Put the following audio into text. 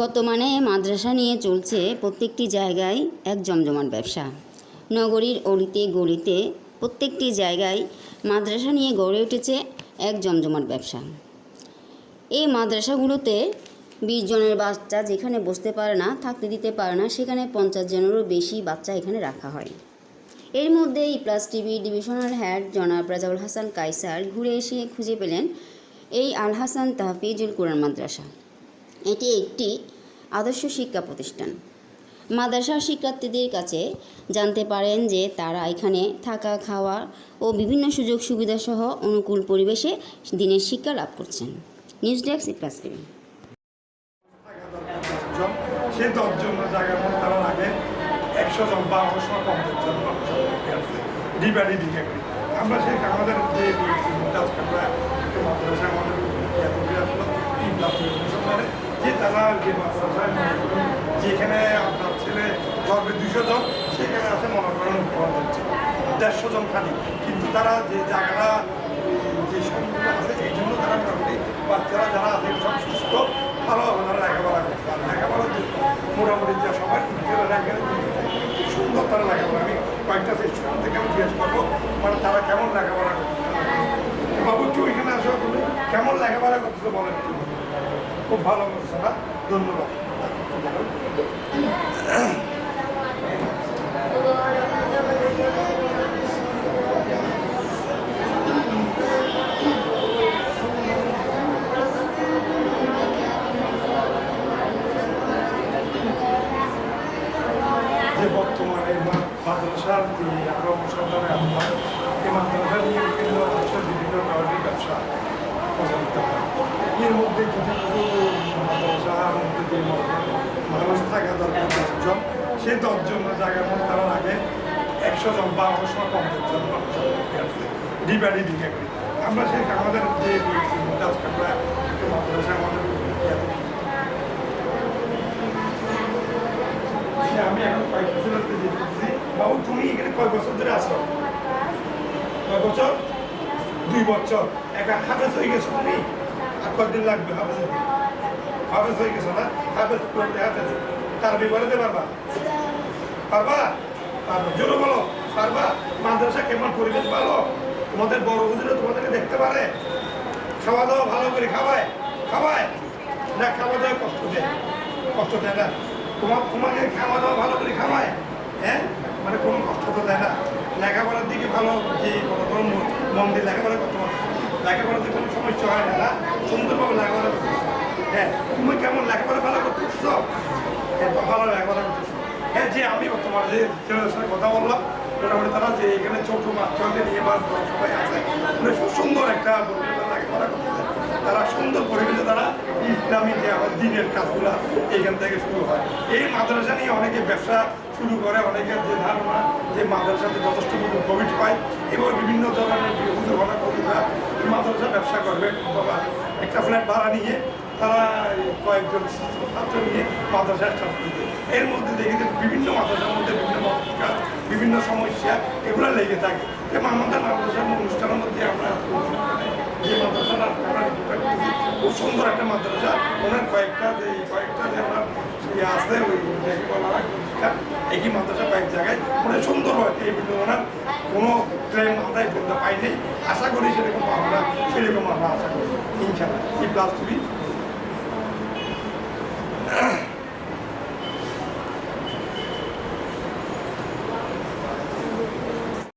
বর্তমানে মাদ্রাসা নিয়ে চলছে প্রত্যেকটি জায়গায় এক জমজমাট ব্যবসা। নগরীর অলিতে গলিতে প্রত্যেকটি জায়গায় মাদ্রাসা নিয়ে গড়ে উঠেছে এক জমজমাট ব্যবসা। এই মাদ্রাসাগুলোতে বিশ জনের বাচ্চা যেখানে বসতে পারে না, থাকতে দিতে পারে না, সেখানে পঞ্চাশ জনেরও বেশি বাচ্চা এখানে রাখা হয়। এর মধ্যে এই প্লাস টিভি, ডিভিশনাল হেড জনাব রাজাউল হাসান কাইসার ঘুরে এসে খুঁজে পেলেন এই আল হাসান তাহফিজুল কোরআন মাদ্রাসা। এটি একটি আদর্শ শিক্ষা প্রতিষ্ঠান। মাদ্রাসার শিক্ষার্থীদের কাছে জানতে পারেন যে তারা এখানে থাকা, খাওয়া ও বিভিন্ন সুযোগ সুবিধা সহ অনুকূল পরিবেশে দিনের শিক্ষা লাভ করছেন। News desk plus TV. আমরা সেই আমাদের যে আজকে আমরা একটু মাদ্রাসা আমাদের ইয়াকুবি আসলো তিন লাখ মুসলমানের যে যে মাদ্রাসায় যেখানে আপনার ছেলে ধরবে দুশো জন, সেখানে আছে মনে করেন দেড়শো জন খালি। কিন্তু তারা যে জায়গাটা, যে সংখ্যা আছে, এই জন্য তারা মোটামুটি বাচ্চারা যারা আছে, সব সুস্থ ভালোভাবে তারা লেখাপড়া করতে পারে। লেখাপড়া যে মোটামুটি যে সবাই সুন্দর তারা লেখাপড়া। আমি কয়েকটা স্টুডেন্ট থেকে আমি জিজ্ঞেস করব মানে তারা কেমন লেখাপড়া করতে বাবু, একটু এখানে আসো। কেমন লেখাপড়া করতেছো বলেন। খুব ভালো করছ না। ধন্যবাদ। বর্তমানে আমরা মাদ্রাসা নিয়ে বিভিন্ন ধরনের ব্যবসা এর মধ্যে মানুষ থাকা দরকার দশজন। সেই দশজন জায়গার মধ্যে তারা আগে একশো জন বারোশো পঞ্চাশ জন আছে। দিকে। করি আমরা সেই আমাদের যে আমরা আমি এখন কয়েক বছর দেখতেছি বাবু, তুমি এখানে কয় বছর ধরে আসো কয় বছর? দুই বছর। একটা হাফেজ হয়ে গেছো তুমি? আর কতদিন লাগবে, হাফেজ? হাফেজ হয়ে গেছো না? হাফেজ করতে হাফেজ। তার বিবরণে পারবা পারবা পারবা জোরে বলো। পারবা মাদ্রাসা কেমন পরিবেশ ভালো? তোমাদের বড় হুজুরে তোমাদেরকে দেখতে পারে। খাওয়া দাওয়া ভালো করে খাওয়ায়। খাওয়ায়? না, খাওয়া দাওয়া কষ্ট দেয়। কষ্ট দেয় না। তোমার তোমাকে খাওয়া দাওয়া ভালো করে খাওয়ায়? হ্যাঁ? মানে কোনো কষ্ট তো দেয় না। লেখাপড়ার দিকে ভালো, যে কোনো কোনো মন লেখাপড়া করতে পারো লেখাপড়াতে কোনো সমস্যা হয় না সুন্দরভাবে লেখাপড়া করতে হ্যাঁ তুমি কেমন লেখাপড়া ভালো করতেছো? হ্যাঁ ভালো লেখাপড়া করতেছো। হ্যাঁ যে আমি তোমার যে ছেলেদের সঙ্গে কথা বললাম, মোটামুটি তারা যে এখানে ছোট বাচ্চাকে নিয়ে বা বড় সবাই আছে মানে সুন্দর একটা লেখাপড়া করতেছে। তারা সুন্দর পরিবেশে তারা ইসলামী যে আমার দিনের কাজগুলো এখান থেকে শুরু হয়। এই মাদ্রাসা নিয়ে অনেকে ব্যবসা শুরু করে, অনেকের যে ধারণা যে মাদ্রাসাতে যথেষ্ট কোভিড পায়, এবার বিভিন্ন ধরনের হুজুর এই মাদ্রাসা ব্যবসা করবে বাবা একটা ফ্ল্যাট ভাড়া নিয়ে তারা কয়েকজন ছাত্র নিয়ে মাদ্রাসা স্টার্ট করবে এর মধ্যে দেখি যে বিভিন্ন মাদ্রাসার মধ্যে বিভিন্ন মতকা বিভিন্ন সমস্যা, এগুলো লেগে থাকে। যেমন আমাদের মাদ্রাসার অনুষ্ঠানের মধ্যে আমরা যে মাদ্রাসাটা খুব সুন্দর একটা মাদ্রাসা। ওনার কয়েকটা যে কয়েকটা যে আমরা ইয়ে আছে, ওই একই মাদ্রাসা কয়েক জায়গায়। মানে সুন্দর হয়, এই কিন্তু ওনার কোনো ক্লেম আদায় করতে পাইনি আশা করি সেরকম আমরা সেরকম আমরা আশা করি। ইনশাল্লাহ এই প্লাস